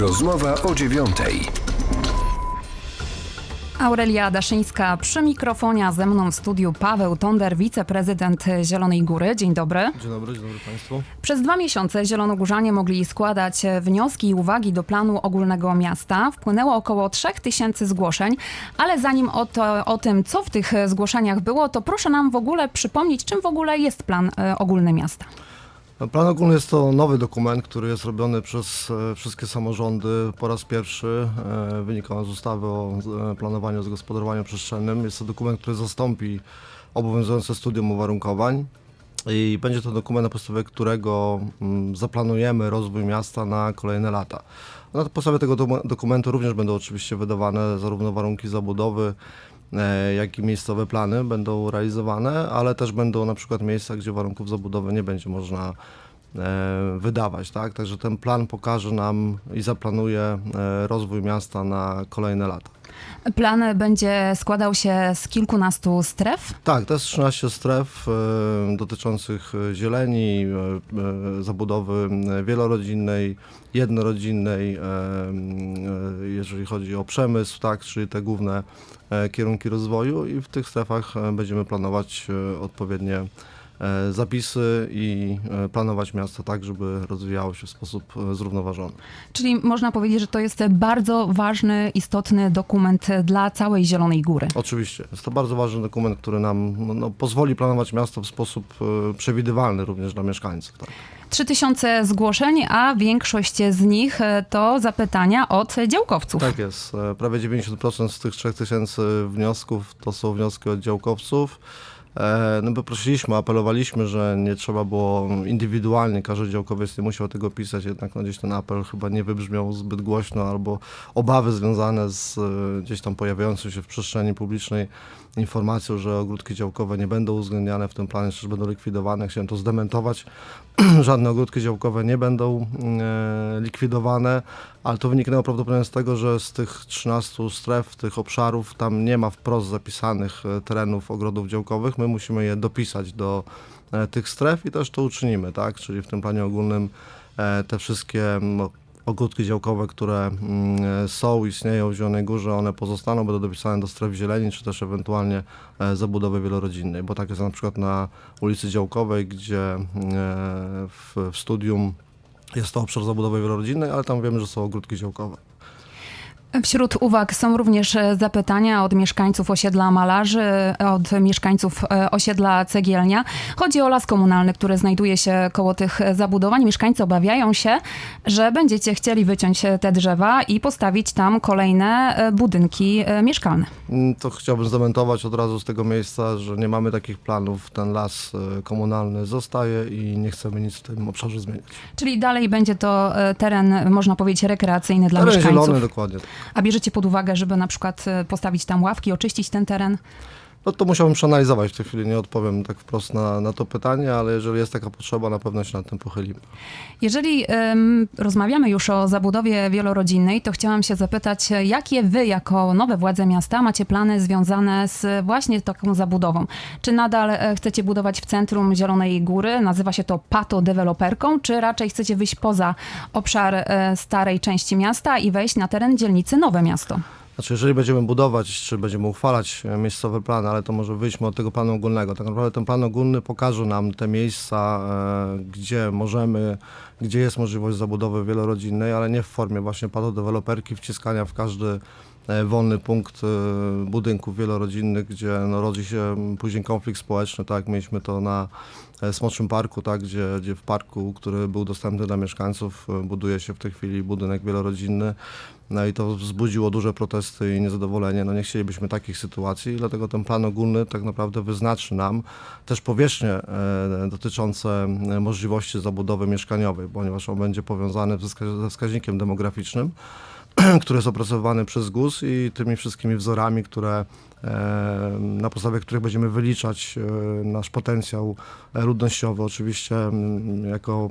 Rozmowa o dziewiątej. Aurelia Daszyńska przy mikrofonie, a ze mną w studiu Paweł Tonder, wiceprezydent Zielonej Góry. Dzień dobry. Dzień dobry, dzień dobry Państwu. Przez dwa miesiące zielonogórzanie mogli składać wnioski i uwagi do planu ogólnego miasta. Wpłynęło około 3000 zgłoszeń, ale zanim o, to, o tym, co w tych zgłoszeniach było, to proszę nam w ogóle przypomnieć, czym w ogóle jest plan e, ogólny miasta. Plan ogólny jest to nowy dokument, który jest robiony przez e, wszystkie samorządy po raz pierwszy. E, wynika on z ustawy o e, planowaniu i zagospodarowaniu przestrzennym. Jest to dokument, który zastąpi obowiązujące studium uwarunkowań. I będzie to dokument, na podstawie którego mm, zaplanujemy rozwój miasta na kolejne lata. Na podstawie tego dokumentu również będą oczywiście wydawane zarówno warunki zabudowy, jak i miejscowe plany będą realizowane, ale też będą na przykład miejsca, gdzie warunków zabudowy nie będzie można e, wydawać. Tak? Także ten plan pokaże nam i zaplanuje e, rozwój miasta na kolejne lata. Plan będzie składał się z kilkunastu stref. Tak, to jest 13 stref e, dotyczących e, zieleni, e, e, zabudowy e, wielorodzinnej, jednorodzinnej, e, e, jeżeli chodzi o przemysł, tak, czyli te główne e, kierunki rozwoju i w tych strefach e, będziemy planować e, odpowiednie e, zapisy i e, planować miasto tak, żeby rozwijało się w sposób e, zrównoważony. Czyli można powiedzieć, że to jest bardzo ważny, istotny dokument dla całej Zielonej Góry. Oczywiście. Jest to bardzo ważny dokument, który nam no, pozwoli planować miasto w sposób e, przewidywalny również dla mieszkańców. Tak. 3000 zgłoszeń, a większość z nich e, to zapytania od działkowców. Tak jest. E, Prawie 90% z tych 3000 wniosków to są wnioski od działkowców. E, No bo prosiliśmy, apelowaliśmy, że nie trzeba było indywidualnie, każdy działkowiec nie musiał tego pisać, jednak no gdzieś ten apel chyba nie wybrzmiał zbyt głośno, albo obawy związane z e, gdzieś tam pojawiającą się w przestrzeni publicznej informacją, że ogródki działkowe nie będą uwzględniane w tym planie, czy będą likwidowane. Chciałem to zdementować. Żadne ogródki działkowe nie będą e, likwidowane, ale to wyniknęło prawdopodobnie z tego, że z tych 13 stref, tych obszarów, tam nie ma wprost zapisanych e, terenów ogrodów działkowych. My musimy je dopisać do e, tych stref i też to uczynimy, tak? Czyli w tym planie ogólnym e, te wszystkie mm, ogródki działkowe, które mm, są, istnieją w Zielonej Górze, one pozostaną, będą dopisane do stref zieleni, czy też ewentualnie e, zabudowy wielorodzinnej, bo tak jest na przykład na ulicy Działkowej, gdzie e, w studium jest to obszar zabudowy wielorodzinnej, ale tam wiemy, że są ogródki działkowe. Wśród uwag są również e, zapytania od mieszkańców osiedla Malarzy, od mieszkańców e, osiedla Cegielnia. Chodzi o las komunalny, który znajduje się koło tych zabudowań. Mieszkańcy obawiają się, że będziecie chcieli wyciąć e, te drzewa i postawić tam kolejne e, budynki e, mieszkalne. Mm, To chciałbym zdementować od razu z tego miejsca, że nie mamy takich planów. Ten las e, komunalny zostaje i nie chcemy nic w tym obszarze zmieniać. Czyli dalej będzie to e, teren, można powiedzieć, rekreacyjny dla Teren mieszkańców. zielony, dokładnie. A bierzecie pod uwagę, żeby na przykład e, postawić tam ławki, oczyścić ten teren? No to musiałbym przeanalizować w tej chwili, nie odpowiem tak wprost na, na to pytanie, ale jeżeli jest taka potrzeba, na pewno się nad tym pochylimy. Jeżeli em, rozmawiamy już o zabudowie wielorodzinnej, to chciałam się zapytać, jakie wy jako nowe władze miasta macie plany związane z właśnie taką zabudową? Czy nadal e, chcecie budować w centrum Zielonej Góry, nazywa się to pato deweloperką, czy raczej chcecie wyjść poza obszar e, starej części miasta i wejść na teren dzielnicy Nowe Miasto? Znaczy, jeżeli będziemy budować, czy będziemy uchwalać e, miejscowe plany, ale to może wyjdźmy od tego planu ogólnego. Tak naprawdę ten plan ogólny pokaże nam te miejsca, e, gdzie możemy, gdzie jest możliwość zabudowy wielorodzinnej, ale nie w formie właśnie patodeweloperki, wciskania w każdy wolny punkt e, budynków wielorodzinnych, gdzie no, rodzi się później konflikt społeczny, tak mieliśmy to na e, Smoczym Parku, tak, gdzie, gdzie w parku, który był dostępny dla mieszkańców, e, buduje się w tej chwili budynek wielorodzinny. No i to wzbudziło duże protesty i niezadowolenie. No nie chcielibyśmy takich sytuacji, dlatego ten plan ogólny tak naprawdę wyznaczy nam też powierzchnie e, dotyczące e, możliwości zabudowy mieszkaniowej, ponieważ on będzie powiązany ze wskaźnikiem demograficznym, który jest opracowywany przez GUS i tymi wszystkimi wzorami, które e, na podstawie których będziemy wyliczać e, nasz potencjał e, ludnościowy. Oczywiście jako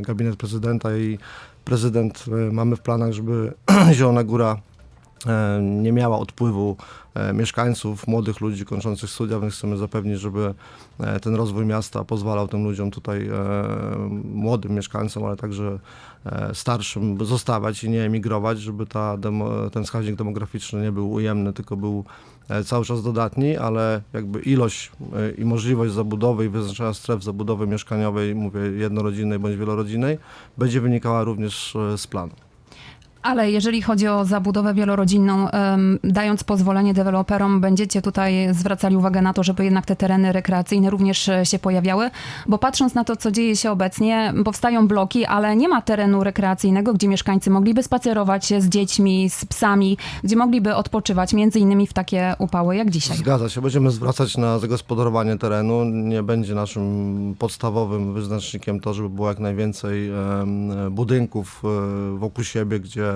gabinet prezydenta i prezydent mamy w planach, żeby Zielona Góra nie miała odpływu e, mieszkańców, młodych ludzi kończących studia, więc chcemy zapewnić, żeby e, ten rozwój miasta pozwalał tym ludziom tutaj, e, młodym mieszkańcom, ale także e, starszym zostawać i nie emigrować, żeby ta demo, ten wskaźnik demograficzny nie był ujemny, tylko był e, cały czas dodatni, ale jakby ilość e, i możliwość zabudowy i wyznaczenia stref zabudowy mieszkaniowej, mówię jednorodzinnej bądź wielorodzinnej, będzie wynikała również e, z planu. Ale jeżeli chodzi o zabudowę wielorodzinną, dając pozwolenie deweloperom, będziecie tutaj zwracali uwagę na to, żeby jednak te tereny rekreacyjne również e, się pojawiały? Bo patrząc na to, co dzieje się obecnie, powstają bloki, ale nie ma terenu rekreacyjnego, gdzie mieszkańcy mogliby spacerować z dziećmi, z psami, gdzie mogliby odpoczywać, między innymi w takie upały jak dzisiaj. Zgadza się, będziemy zwracać na zagospodarowanie terenu. Nie będzie naszym podstawowym wyznacznikiem to, żeby było jak najwięcej budynków e, wokół siebie, gdzie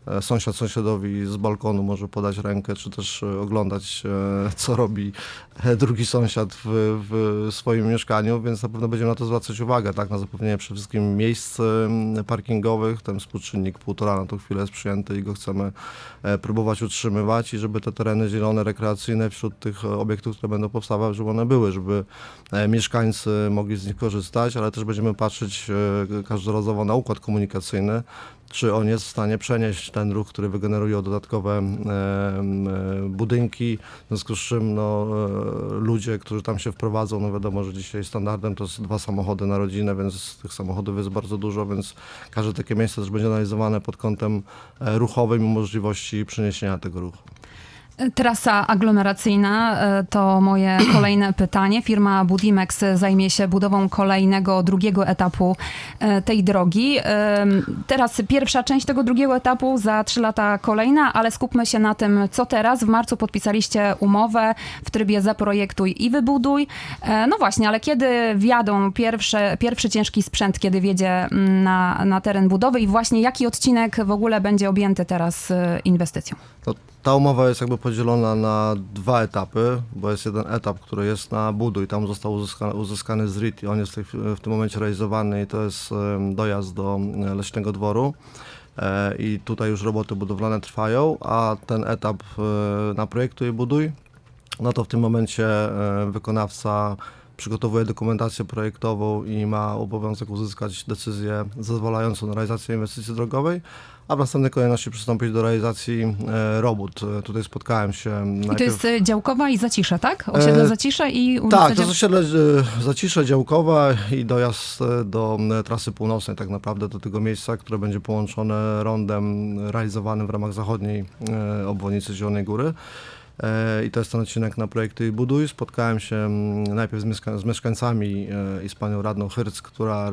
sąsiad sąsiadowi z balkonu może podać rękę, czy też e, oglądać, e, co robi e, drugi sąsiad w, w swoim mieszkaniu, więc na pewno będziemy na to zwracać uwagę, tak, na zapewnienie przede wszystkim miejsc parkingowych, ten współczynnik półtora na tą chwilę jest przyjęty i go chcemy e, próbować utrzymywać i żeby te tereny zielone, rekreacyjne wśród tych e, obiektów, które będą powstawać, żeby one były, żeby e, mieszkańcy mogli z nich korzystać, ale też będziemy patrzeć e, każdorazowo na układ komunikacyjny, czy on jest w stanie przenieść ten ruch, który wygeneruje dodatkowe budynki, w związku z czym no, e, ludzie, którzy tam się wprowadzą, no wiadomo, że dzisiaj standardem to jest dwa samochody na rodzinę, więc tych samochodów jest bardzo dużo, więc każde takie miejsce też będzie analizowane pod kątem e, ruchowym i możliwości przeniesienia tego ruchu. Trasa aglomeracyjna e, to moje kolejne pytanie. Firma Budimex zajmie się budową kolejnego, drugiego etapu e, tej drogi. Teraz pierwsza część tego drugiego etapu, za trzy lata kolejna, ale skupmy się na tym, co teraz. W marcu podpisaliście umowę w trybie zaprojektuj i wybuduj. E, No właśnie, ale kiedy wjadą pierwsze, pierwszy ciężki sprzęt, kiedy wjedzie mm, na, na teren budowy i właśnie jaki odcinek w ogóle będzie objęty teraz inwestycją? No, ta umowa jest jakby podzielona na dwa etapy, bo jest jeden etap, który jest na budu i tam został uzyskany, uzyskany ZRIT i on jest w, tym momencie realizowany i to jest dojazd do e, Leśnego Dworu. E, I tutaj już roboty budowlane trwają, a ten etap e, na projektu i buduj, no to w tym momencie wykonawca przygotowuje dokumentację projektową i ma obowiązek uzyskać decyzję zezwalającą na realizację inwestycji drogowej, a w następnej kolejności przystąpić do realizacji e, robót. E, Tutaj spotkałem się I to najpierw... jest y, Działkowa i Zacisze, tak? Osiedle E, Zacisze i ulica Tak, to jest osiedle e, Zacisze Działkowa i dojazd e, do e, trasy północnej tak naprawdę do tego miejsca, które będzie połączone rondem realizowanym w ramach zachodniej e, obwodnicy Zielonej Góry. E, I to jest ten odcinek na projekty buduj. Spotkałem się mm, najpierw z, mieszka- z mieszkańcami e, i z panią radną Hyrc, która e,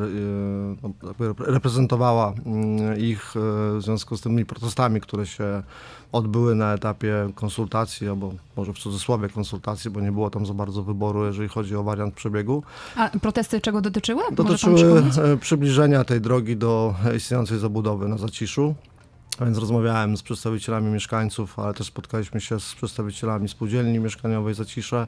no, rep- reprezentowała mm, ich w związku z tymi protestami, które się odbyły na etapie konsultacji, albo może w cudzysłowie konsultacji, bo nie było tam za bardzo wyboru, jeżeli chodzi o wariant przebiegu. A protesty czego dotyczyły? Dotyczyły przybliżenia tej drogi do istniejącej zabudowy na Zaciszu. Więc rozmawiałem z przedstawicielami mieszkańców, ale też spotkaliśmy się z przedstawicielami spółdzielni mieszkaniowej Zacisze.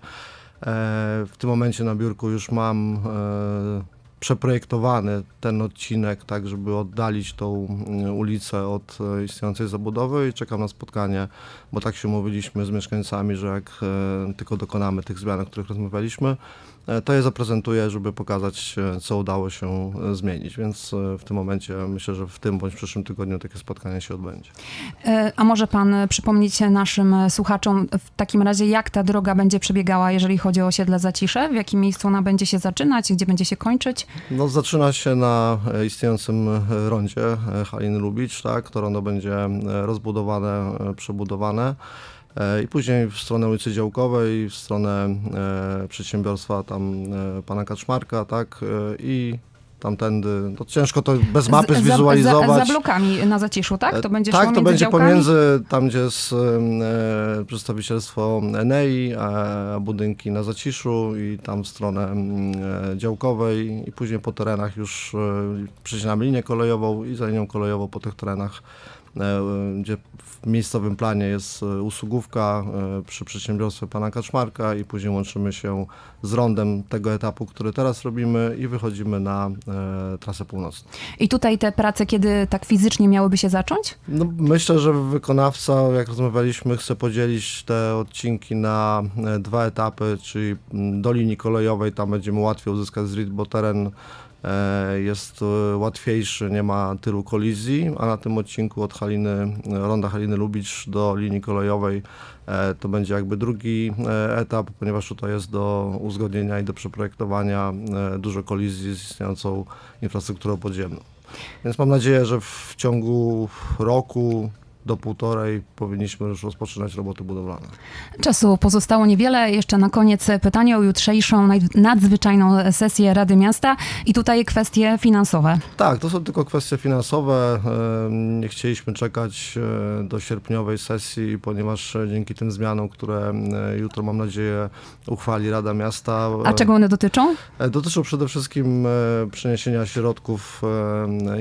W tym momencie na biurku już mam e, przeprojektowany ten odcinek, tak żeby oddalić tą mm, ulicę od e, istniejącej zabudowy i czekam na spotkanie, bo tak się umówiliśmy z mieszkańcami, że jak e, tylko dokonamy tych zmian, o których rozmawialiśmy, to je zaprezentuję, żeby pokazać, e, co udało się e, zmienić. Więc e, w tym momencie myślę, że w tym bądź w przyszłym tygodniu takie spotkanie się odbędzie. E, A może pan przypomnieć naszym e, słuchaczom w takim razie, jak ta droga będzie przebiegała, jeżeli chodzi o osiedle Zacisze? W jakim miejscu ona będzie się zaczynać, gdzie będzie się kończyć? No, zaczyna się na e, istniejącym e, rondzie e, Haliny Lubicz, tak? To rondo będzie e, rozbudowane, e, przebudowane. E, I później w stronę ulicy Działkowej, w stronę e, przedsiębiorstwa tam e, pana Kaczmarka, tak? E, I tamtędy, to ciężko to bez mapy Z- za- zwizualizować. Za, za blokami na Zaciszu, tak? To będzie tak, to będzie działkami? pomiędzy tam, gdzie jest e, przedstawicielstwo Enei, a budynki na Zaciszu i tam w stronę e, działkowej i później po terenach już e, przecinamy linię kolejową i za linią kolejową po tych terenach e, gdzie w miejscowym planie jest e, usługówka e, przy przedsiębiorstwie pana Kaczmarka i później łączymy się z rondem tego etapu, który teraz robimy i wychodzimy na e, trasę północną. I tutaj te prace, kiedy tak fizycznie miałyby się zacząć? No, myślę, że wykonawca, jak rozmawialiśmy, chce podzielić te odcinki na dwa etapy, czyli mm, do linii kolejowej, tam będziemy łatwiej uzyskać zryt, bo teren jest e, łatwiejszy, nie ma tylu kolizji, a na tym odcinku od Haliny, e, ronda Haliny Lubicz do linii kolejowej e, to będzie jakby drugi e, etap, ponieważ tutaj jest do uzgodnienia i do przeprojektowania e, dużo kolizji z istniejącą infrastrukturą podziemną. Więc mam nadzieję, że w ciągu roku do półtorej powinniśmy już rozpoczynać roboty budowlane. Czasu pozostało niewiele. Jeszcze na koniec pytanie o jutrzejszą nadzwyczajną sesję Rady Miasta i tutaj kwestie finansowe. Tak, to są tylko kwestie finansowe. Nie chcieliśmy czekać e, do sierpniowej sesji, ponieważ e, dzięki tym zmianom, które e, jutro mam nadzieję uchwali Rada Miasta. A czego one dotyczą? Dotyczą przede wszystkim przeniesienia środków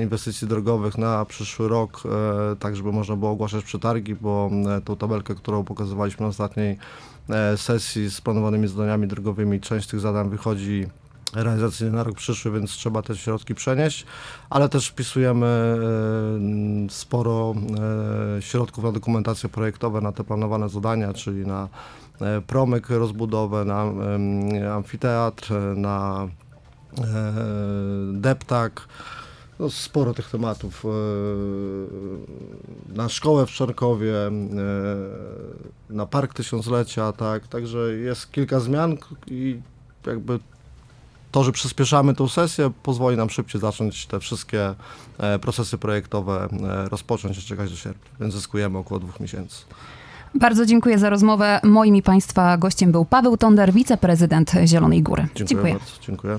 inwestycji drogowych na przyszły rok, tak żeby można było ogłaszać przetargi, bo e, tą tabelkę, którą pokazywaliśmy na ostatniej e, sesji z planowanymi zadaniami drogowymi, część tych zadań wychodzi realizacyjnie na rok przyszły, więc trzeba te środki przenieść, ale też wpisujemy e, sporo środków na dokumentacje projektowe, na te planowane zadania, czyli na promyk rozbudowę, na amfiteatr, na deptak. No, sporo tych tematów. e, Na szkołę w Czarkowie, e, na Park Tysiąclecia, tak. Także jest kilka zmian i jakby to, że przyspieszamy tą sesję, pozwoli nam szybciej zacząć te wszystkie e, procesy projektowe rozpocząć i czekać do sierpnia, więc zyskujemy około dwóch miesięcy. Bardzo dziękuję za rozmowę. Moim i Państwa gościem był Paweł Tonder, wiceprezydent Zielonej Góry. Dziękuję, bardzo. Dziękuję.